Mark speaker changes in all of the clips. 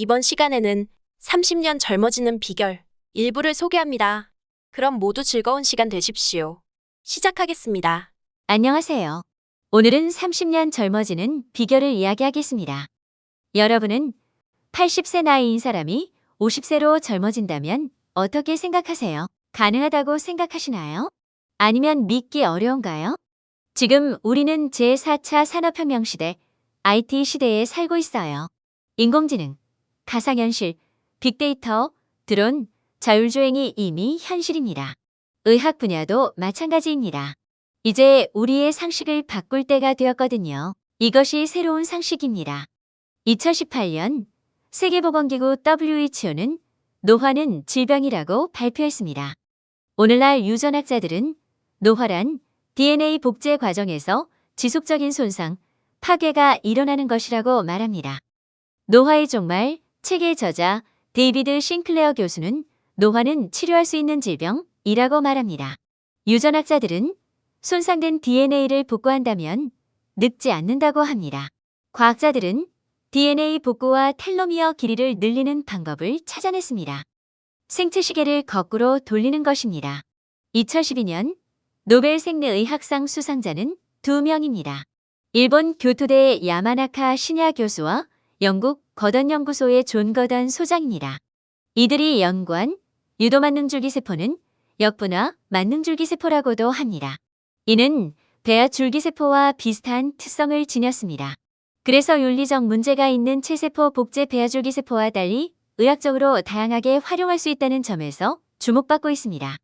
Speaker 1: 이번 시간에는 30년 젊어지는 비결 일부를 소개합니다. 그럼 모두 즐거운 시간 되십시오. 시작하겠습니다.
Speaker 2: 안녕하세요. 오늘은 30년 젊어지는 비결을 이야기하겠습니다. 여러분은 80세 나이인 사람이 50세로 젊어진다면 어떻게 생각하세요? 가능하다고 생각하시나요? 아니면 믿기 어려운가요? 지금 우리는 제4차 산업혁명 시대, IT 시대에 살고 있어요. 인공지능, 가상현실, 빅데이터, 드론, 자율주행이 이미 현실입니다. 의학 분야도 마찬가지입니다. 이제 우리의 상식을 바꿀 때가 되었거든요. 이것이 새로운 상식입니다. 2018년 세계보건기구 WHO는 노화는 질병이라고 발표했습니다. 오늘날 유전학자들은 노화란 DNA 복제 과정에서 지속적인 손상, 파괴가 일어나는 것이라고 말합니다. 노화의 종말 책의 저자 데이비드 싱클레어 교수는 노화는 치료할 수 있는 질병이라고 말합니다. 유전학자들은 손상된 DNA를 복구한다면 늙지 않는다고 합니다. 과학자들은 DNA 복구와 텔로미어 길이를 늘리는 방법을 찾아냈습니다. 생체 시계를 거꾸로 돌리는 것입니다. 2012년 노벨 생리의학상 수상자는 두 명입니다. 일본 교토대 야마나카 신야 교수와 영국 거던 연구소의 존 거던 소장입니다. 이들이 연구한 유도 만능줄기 세포는 역분화 만능줄기 세포라고도 합니다. 이는 배아 줄기 세포와 비슷한 특성을 지녔습니다. 그래서 윤리적 문제가 있는 체세포 복제 배아 줄기 세포와 달리 의학적으로 다양하게 활용할 수 있다는 점에서 주목받고 있습니다.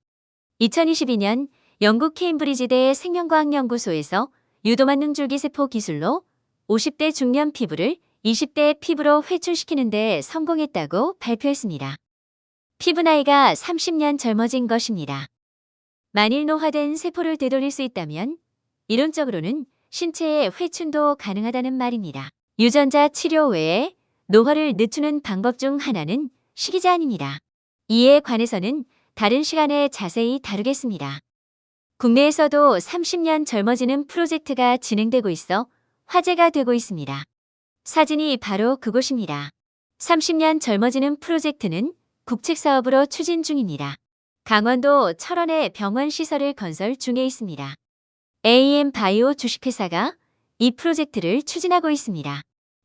Speaker 2: 2022년 영국 케임브리지대 생명과학연구소에서 유도 만능줄기 세포 기술로 50대 중년 피부를 20대 피부로 회춘시키는 데 성공했다고 발표했습니다. 피부 나이가 30년 젊어진 것입니다. 만일 노화된 세포를 되돌릴 수 있다면 이론적으로는 신체의 회춘도 가능하다는 말입니다. 유전자 치료 외에 노화를 늦추는 방법 중 하나는 식이자입니다. 이에 관해서는 다른 시간에 자세히 다루겠습니다. 국내에서도 30년 젊어지는 프로젝트가 진행되고 있어 화제가 되고 있습니다. 사진이 바로 그곳입니다. 30년 젊어지는 프로젝트는 국책사업으로 추진 중입니다. 강원도 철원에 병원 시설을 건설 중에 있습니다. AM 바이오 주식회사가 이 프로젝트를 추진하고 있습니다.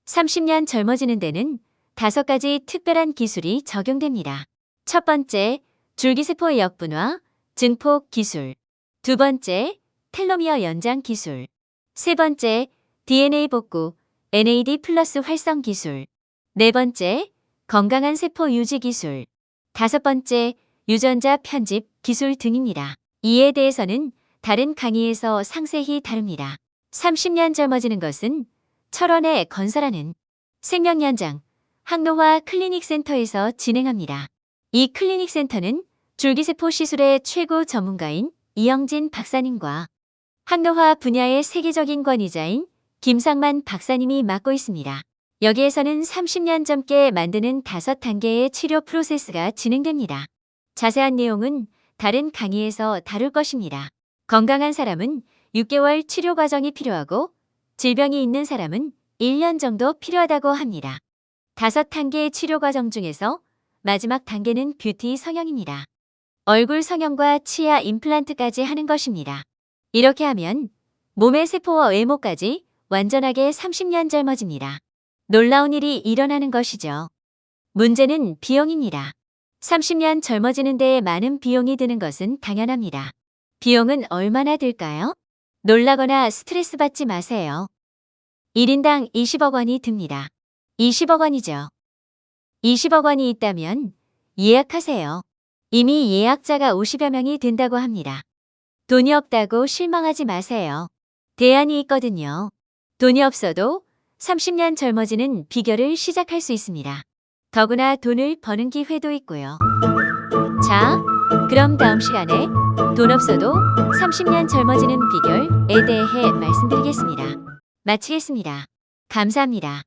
Speaker 2: 30년 젊어지는 데는 다섯 가지 특별한 기술이 적용됩니다. 첫 번째, 줄기세포 역분화, 증폭 기술. 두 번째, 텔로미어 연장 기술. 세 번째, DNA 복구, NAD 플러스 활성 기술. 네 번째, 건강한 세포 유지 기술. 다섯 번째, 유전자 편집 기술 등입니다. 이에 대해서는 다른 강의에서 상세히 다룹니다. 30년 젊어지는 것은 철원에 건설하는 생명연장 항노화 클리닉 센터에서 진행합니다. 이 클리닉 센터는 줄기세포 시술의 최고 전문가인 이영진 박사님과 항노화 분야의 세계적인 권위자인 김상만 박사님이 맡고 있습니다. 여기에서는 30년 젊게 만드는 다섯 단계의 치료 프로세스가 진행됩니다. 자세한 내용은 다른 강의에서 다룰 것입니다. 건강한 사람은 6개월 치료 과정이 필요하고 질병이 있는 사람은 1년 정도 필요하다고 합니다. 다섯 단계의 치료 과정 중에서 마지막 단계는 뷰티 성형입니다. 얼굴 성형과 치아 임플란트까지 하는 것입니다. 이렇게 하면 몸의 세포와 외모까지 완전하게 30년 젊어집니다. 놀라운 일이 일어나는 것이죠. 문제는 비용입니다. 30년 젊어지는 데에 많은 비용이 드는 것은 당연합니다. 비용은 얼마나 들까요? 놀라거나 스트레스 받지 마세요. 1인당 20억 원이 듭니다. 20억 원이죠. 20억 원이 있다면 예약하세요. 이미 예약자가 50여 명이 된다고 합니다. 돈이 없다고 실망하지 마세요. 대안이 있거든요. 돈이 없어도 30년 젊어지는 비결을 시작할 수 있습니다. 더구나 돈을 버는 기회도 있고요. 자, 그럼 다음 시간에 돈 없어도 30년 젊어지는 비결에 대해 말씀드리겠습니다. 마치겠습니다. 감사합니다.